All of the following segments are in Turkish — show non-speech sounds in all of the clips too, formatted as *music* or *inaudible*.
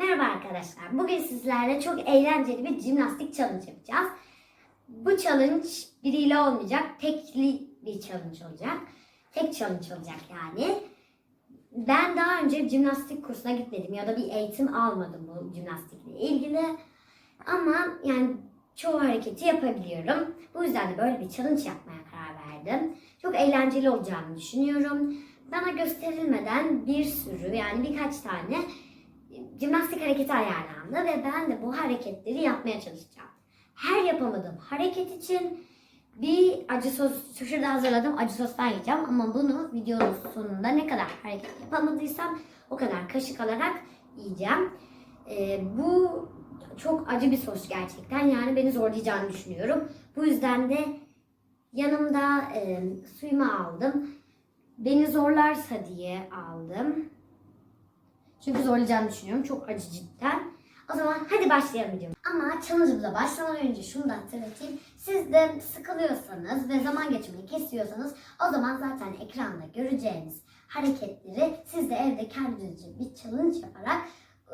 Merhaba arkadaşlar. Bugün sizlerle çok eğlenceli bir jimnastik challenge yapacağız. Bu challenge biriyle olmayacak. Tekli bir challenge olacak. Tek challenge olacak yani. Ben daha önce jimnastik kursuna gitmedim ya da bir eğitim almadım bu jimnastikle ilgili. Ama yani çoğu hareketi yapabiliyorum. Bu yüzden de böyle bir challenge yapmaya karar verdim. Çok eğlenceli olacağını düşünüyorum. Bana gösterilmeden bir sürü yani birkaç tane jimnastik hareketi ayarlandı ve ben de bu hareketleri yapmaya çalışacağım. Her yapamadığım hareket için bir acı sos, şurada hazırladım acı sostan yiyeceğim ama bunu videonun sonunda ne kadar hareket yapamadıysam o kadar kaşık alarak yiyeceğim. Ee, bu çok acı bir sos gerçekten yani beni zorlayacağını düşünüyorum. Bu yüzden de yanımda e, suyumu aldım. Beni zorlarsa diye aldım. Çünkü zorlayacağını düşünüyorum. Çok acı cidden. O zaman hadi başlayalım diyorum. Ama challenge'ımıza başlamadan önce şunu da hatırlatayım. Siz de sıkılıyorsanız ve zaman geçirmeyi kesiyorsanız o zaman zaten ekranda göreceğiniz hareketleri siz de evde kendinizce bir challenge yaparak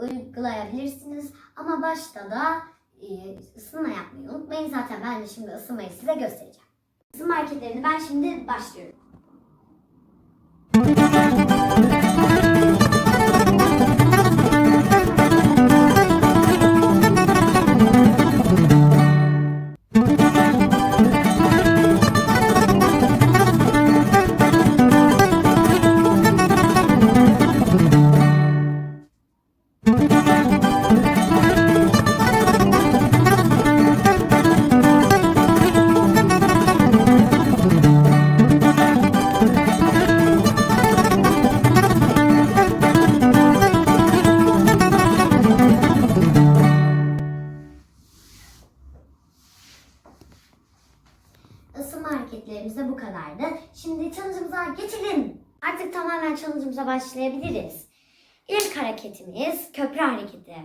uygulayabilirsiniz. Ama başta da e, ısınma yapmayı unutmayın. Zaten ben de şimdi ısınmayı size göstereceğim. Isınma hareketlerini ben şimdi başlıyorum. Kadardı. Şimdi challenge'ımıza geçelim. Artık tamamen challenge'ımıza başlayabiliriz. İlk hareketimiz köprü hareketi.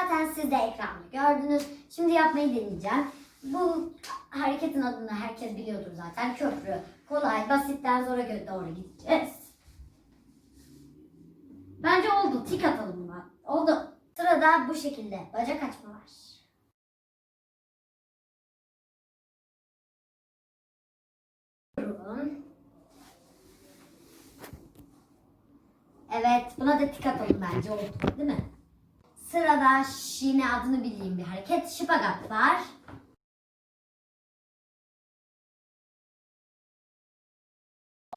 Zaten siz de ekranda gördünüz. Şimdi yapmayı deneyeceğim. Bu hareketin adını herkes biliyordur zaten. Köprü. Kolay, basitten zora doğru gideceğiz. Bence oldu. Tik atalım buna. Oldu. Sırada bu şekilde bacak açma var. Evet, buna da tik atalım bence oldu, değil mi? Sırada yine adını bildiğim bir hareket, şipagat var.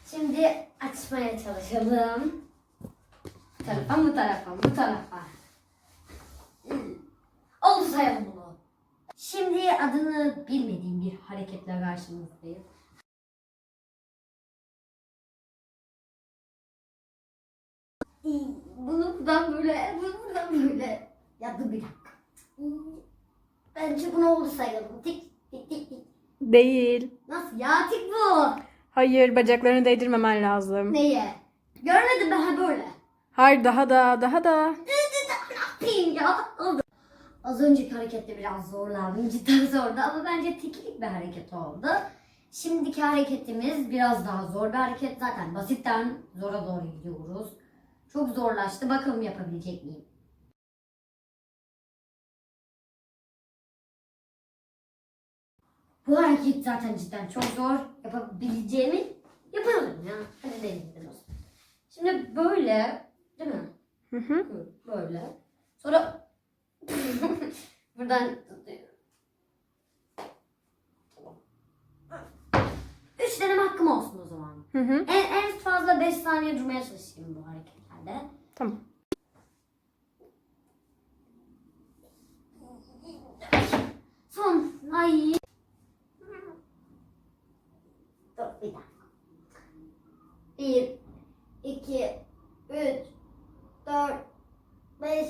Şimdi açmaya çalışalım. Bu tarafa, bu tarafa, bu tarafa. Oldu sayalım bunu. Şimdi adını bilmediğim bir hareketle karşınızdayım. Bunu buradan böyle, bunu buradan böyle. Ya dur bir dakika. Bence bunu oldu sayalım. Tik tik tik tik. Değil. Nasıl ya tik bu? Hayır bacaklarını değdirmemen lazım. Neye? Görmedim ben ha böyle. Hayır daha da daha da. Ne yapayım ya? Oldu. Az önceki harekette biraz zorlandım. Cidden zordu ama bence tiklik bir hareket oldu. Şimdiki hareketimiz biraz daha zor bir hareket. Zaten basitten zora doğru gidiyoruz. Çok zorlaştı. Bakalım yapabilecek miyim? Bu hareket zaten cidden çok zor. Yapabileceğimi yaparım ya. Hadi deneyelim o zaman. Şimdi böyle değil mi? Hı hı. Böyle. Sonra *laughs* buradan. Üç denem hakkım olsun o zaman. Hı hı. En, en fazla 5 saniye durmaya çalışayım bu hareketlerde. Tamam. Son. Ay. Dur bir dakika. Bir, iki, üç, dört, beş.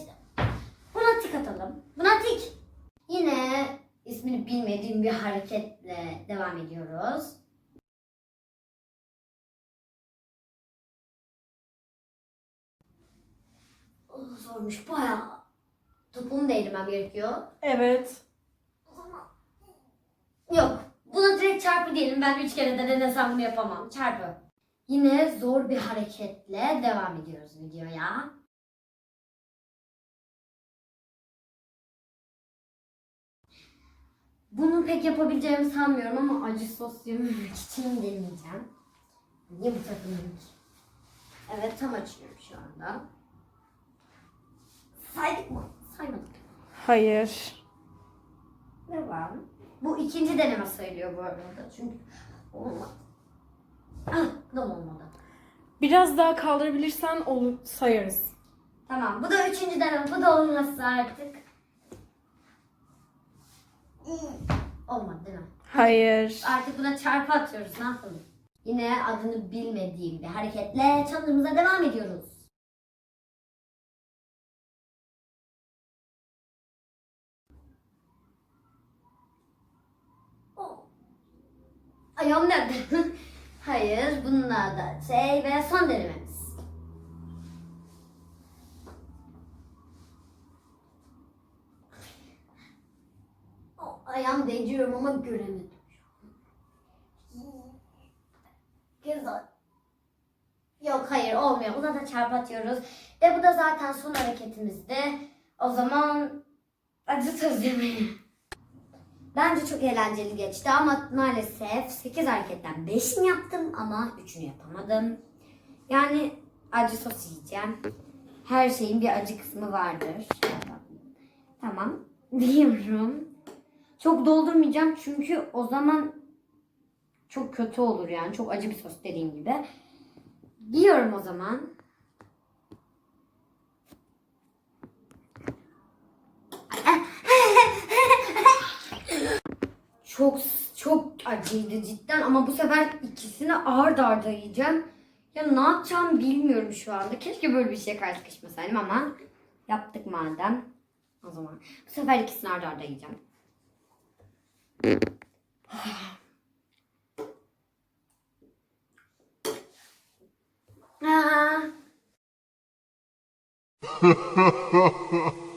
Buna tik atalım. Buna tik. Yine ismini bilmediğim bir hareketle devam ediyoruz. Zormuş bayağı. Topumu değdirmem gerekiyor. Evet. O zaman yok. Buna direkt çarpı diyelim. Ben üç kere de denesem bunu yapamam. Çarpı. Yine zor bir hareketle devam ediyoruz videoya. Bunu pek yapabileceğimi sanmıyorum ama acı sos yememek için deneyeceğim. Niye bu takımım ki? Evet tam açıyorum şu anda. Saydık mı? Saymadık. Hayır. Devam. Bu ikinci deneme sayılıyor bu arada. Çünkü olmadı. Ah, bu da mı olmadı? Biraz daha kaldırabilirsen olur, sayarız. Tamam. Bu da üçüncü deneme. Bu da olmazsa artık. Olmadı değil mi? Hayır. Artık buna çarpı atıyoruz. Ne yapalım? Yine adını bilmediğim bir hareketle challenge'ımıza devam ediyoruz. Ayağım nerede? *laughs* Hayır, bununla da şey ve son denememiz. Ayağım değdiriyorum ama göremedim. Güzel. Yok hayır olmuyor. Buna da çarpı atıyoruz. Ve bu da zaten son hareketimizdi. O zaman acı söz yemeği. Bence çok eğlenceli geçti ama maalesef 8 hareketten 5'ini yaptım ama 3'ünü yapamadım. Yani acı sos yiyeceğim. Her şeyin bir acı kısmı vardır. Tamam. *laughs* Diyorum. Çok doldurmayacağım çünkü o zaman çok kötü olur yani. Çok acı bir sos dediğim gibi. Diyorum o zaman. Çok çok acıydı cidden ama bu sefer ikisini ard arda yiyeceğim. Ya ne yapacağım bilmiyorum şu anda. Keşke böyle bir şeye karşı sıkışmasaydım ama yaptık madem. O zaman bu sefer ikisini ard arda yiyeceğim. Aa. *laughs*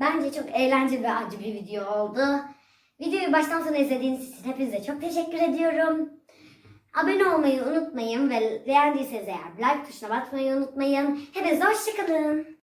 Bence çok eğlenceli ve acı bir video oldu. Videoyu baştan sona izlediğiniz için hepinize çok teşekkür ediyorum. Abone olmayı unutmayın ve beğendiyseniz eğer like tuşuna basmayı unutmayın. Hepinize hoşçakalın.